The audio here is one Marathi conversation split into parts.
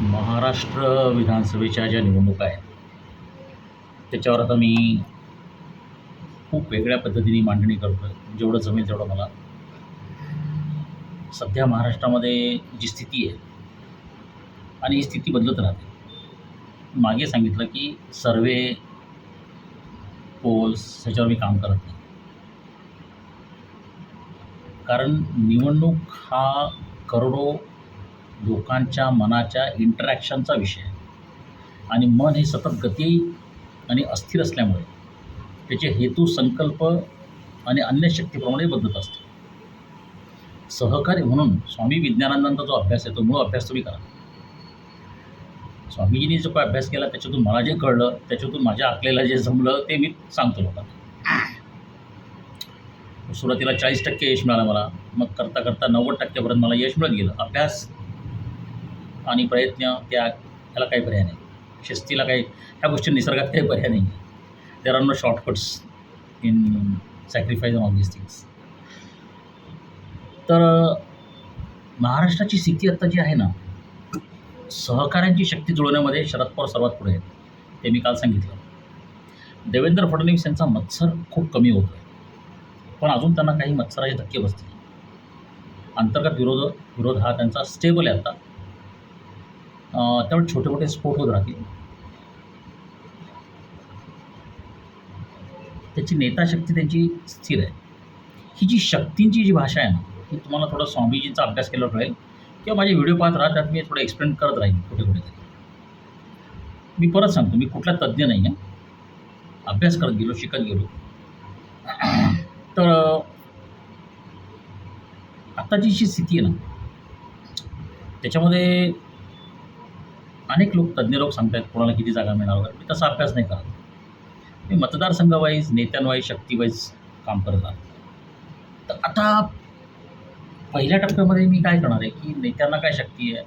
महाराष्ट्र विधानसभेच्या ज्या निवडणुका आहेत त्याच्यावर आता मी खूप वेगळ्या पद्धतीने मांडणी करतो आहे जेवढं जमेल तेवढं मला. सध्या महाराष्ट्रामध्ये जी स्थिती आहे आणि ही स्थिती बदलत राहते. मागे सांगितलं की सर्वे पोल्स ह्याच्यावर मी काम करत नाही. कारण निवडणूक हा करोडो लोकांच्या मनाच्या इंटरॅक्शनचा विषय आहे. आणि मन हे सतत गती आणि अस्थिर असल्यामुळे त्याचे हेतू संकल्प आणि अन्य शक्तीप्रमाणे बदलत असते. सहकारी म्हणून स्वामी विज्ञानानंदांचा जो अभ्यास आहे तो मूळ अभ्यास तुम्ही करा. स्वामीजींनी जो काय अभ्यास केला त्याच्यातून मला जे कळलं त्याच्यातून माझ्या आकलेला जे जमलं ते मी सांगतो लोकांना. सुरुवातीला चाळीस टक्के यश मिळालं मला. मग करता करता नव्वद टक्क्यापर्यंत मला यश मिळत गेलं. अभ्यास आणि प्रयत्न त्या ह्याला काही पर्याय नाही. शिस्तीला काही ह्या गोष्टी निसर्गात काही पर्याय नाही. There are no shortcuts in sacrifice on this things तर महाराष्ट्राची स्थिती आत्ता जी आहे ना सहकाऱ्यांची शक्ती जुळवण्यामध्ये शरद पवार सर्वात पुढे आहेत. ते मी काल सांगितलं. देवेंद्र फडणवीस यांचा मत्सर खूप कमी होतो आहे पण अजून त्यांना काही मत्सराचे धक्के बसतील. अंतर्गत विरोध विरोध हा त्यांचा स्टेबल आहे आता. त्यामुळे छोटे मोठे स्फोट होत राहतील. त्याची नेताशक्ती त्यांची स्थिर आहे. ही जी शक्तींची जी भाषा आहे ना ही तुम्हाला थोडं स्वामीजींचा अभ्यास केल्यावर कळेल किंवा माझे व्हिडिओ पाहत राहा त्यात मी थोडं एक्सप्लेन करत राहील कुठे कुठे तरी. मी परत सांगतो मी कुठला तज्ज्ञ नाही आहे. अभ्यास करत गेलो शिकत गेलो. तर आत्ताची जी स्थिती आहे ना त्याच्यामध्ये अनेक लोक तज्ज्ञ लोक सांगतात कोणाला किती जागा मिळणार वगैरे. मी तसा अभ्यास नाही करत. मी मतदारसंघावाईज नेत्यांवाईज शक्तीवाईज काम करत आहे तर आता पहिल्या टप्प्यामध्ये मी काय करणार आहे की नेत्यांना काय शक्ती आहे?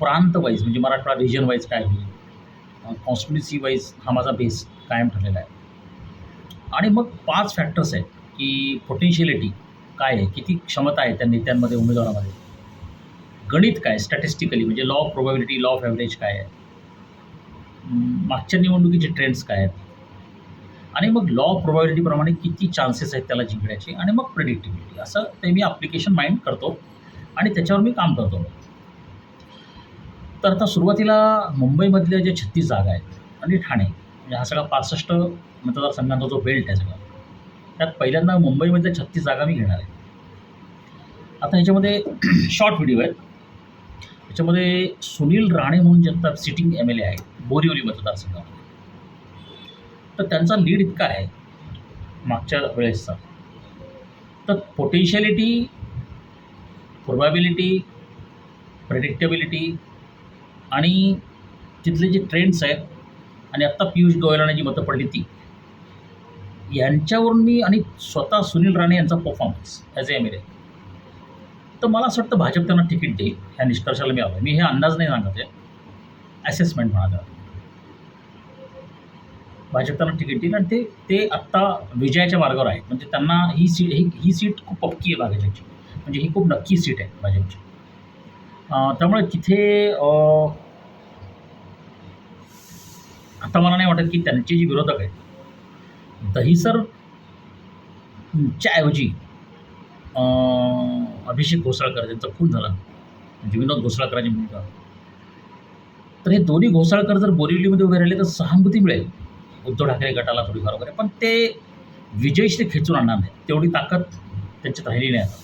प्रांतवाईज म्हणजे मराठवाडा रिजन वाईज काय होईल? कॉन्स्टिट्युन्सी वाईज हा माझा बेस कायम ठरलेला आहे. आणि मग पाच फॅक्टर्स आहेत की पोटेन्शियलिटी काय आहे किती क्षमता आहे त्या नेत्यांमध्ये उमेदवारामध्ये. गणित काय स्टॅटिस्टिकली म्हणजे law of probability law of average काय आहे? मागच्या निवडणुकीचे ट्रेंड्स काय आहेत? आणि मग लॉ ऑफ प्रोबॅबिलिटीप्रमाणे किती चान्सेस आहेत त्याला जिंकण्याचे? आणि मग प्रिडिक्टिबिलिटी असं ते मी ॲप्लिकेशन माइंड करतो. आणि त्याच्यावर मी काम करतो. तर आता सुरुवातीला मुंबईमधल्या जे छत्तीस जागा आहेत आणि ठाणे म्हणजे हा सगळा पासष्ट मतदारसंघांचा जो बेल्ट आहे सगळा त्यात पहिल्यांदा मुंबईमधल्या छत्तीस जागा मी घेणार आहे. आता ह्याच्यामध्ये शॉर्ट व्हिडिओ आहेत. त्याच्यामध्ये सुनील राणे म्हणून जे सिटिंग एम एल ए आहे बोरिवली मतदारसंघामध्ये. तर त्यांचा लीड इतका आहे मागच्या वेळेसचा. तर पोटेन्शियलिटी प्रोबॅबिलिटी प्रेडिक्टेबिलिटी आणि तिथले जे ट्रेंड्स आहेत आणि आत्ता पियुष गोयलाने जी मतं पडली ती यांच्यावरून मी आणि स्वतः सुनील राणे यांचा performance as a M L A तर मला असं वाटतं भाजप त्यांना तिकीट देईल. ह्या निष्कर्षाला मी आलो मी हे अंदाज नाही सांगत आहे. ॲसेसमेंट म्हणा त्याला भाजप त्यांना तिकीट देईल आणि ते ते आत्ता विजयाच्या मार्गावर आहेत. म्हणजे त्यांना ही सीट ही ही सीट खूप पक्की आहे भाजपची. म्हणजे ही खूप नक्की सीट आहे भाजपची. त्यामुळे तिथे आता मला नाही वाटत की त्यांचे जे विरोधक आहेत दहीसरच्या ऐवजी अभिषेक घोसाळकर त्यांचा खून झाला. म्हणजे विनोद घोसाळकरांची मुलगा तर हे दोन्ही घोसाळकर जर बोरिवलीमध्ये उभे राहिले तर सहानुभूती मिळेल. उद्धव ठाकरे गटाला थोडीफार वगैरे. पण ते विजयशी ते खेचून आणणार नाही तेवढी ताकद त्यांच्यात राहिली नाही आता.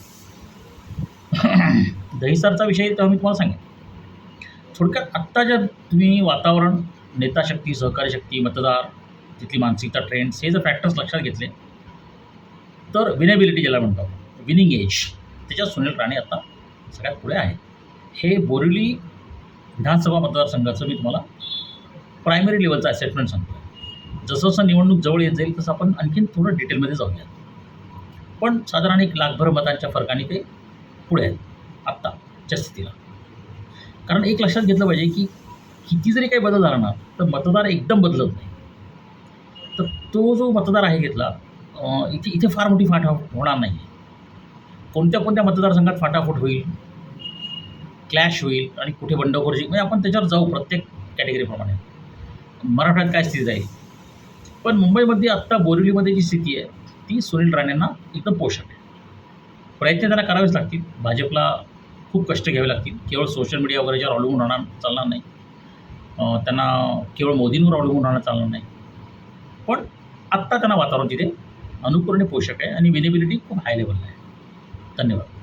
दहिसरचा विषय तेव्हा मी तुम्हाला सांगेन. थोडक्यात आत्ता ज्या तुम्ही वातावरण नेताशक्ती सहकारी शक्ती मतदार तिथली मानसिकता ट्रेंड्स हे जर फॅक्टर्स लक्षात घेतले तर विनेबिलिटी ज्याला म्हणतो विनिंग एज त्याच्यात सुनील राणे आता सगळ्यात पुढे आहे हे बोरिवली विधानसभा मतदारसंघाचं मी तुम्हाला प्रायमरी लेवलचं असेसमेंट सांगतो. जसं जसं निवडणूक जवळ येत जाईल तसं आपण आणखीन थोडं डिटेलमध्ये जाऊया. पण साधारण एक लाखभर मतांच्या फरकाने ते पुढे आहेत आत्ताच्या स्थितीला. कारण एक लक्षात घेतलं पाहिजे की किती जरी काही बदल झाला ना तर मतदार एकदम बदलत नाही. तर तो जो मतदार आहे घेतला इथे इथे फार मोठी फाटा होणार नाही कोणत्या कोणत्या मतदारसंघात फाटाफूट होईल क्लॅश होईल आणि कुठे बंडखोरजी म्हणजे आपण त्याच्यावर जाऊ प्रत्येक कॅटेगरीप्रमाणे मराठवाड्यात काय स्थिती जाईल पण मुंबईमध्ये आत्ता बोरिवलीमध्ये जी स्थिती आहे ती सुनील राणेंना एकदम पोषक आहे. प्रयत्न त्यांना करावेच लागतील. भाजपला खूप कष्ट घ्यावे लागतील. केवळ सोशल मीडिया वगैरेच्यावर अवलंबून राहणार चालणार नाही. त्यांना केवळ मोदींवर अवलंबून राहणं चालणार नाही. पण आत्ता त्यांना वातावरण तिथे अनुकूल आणि पोषक आहे आणि विनेबिलिटी खूप हाय लेवलला आहे. धन्यवाद.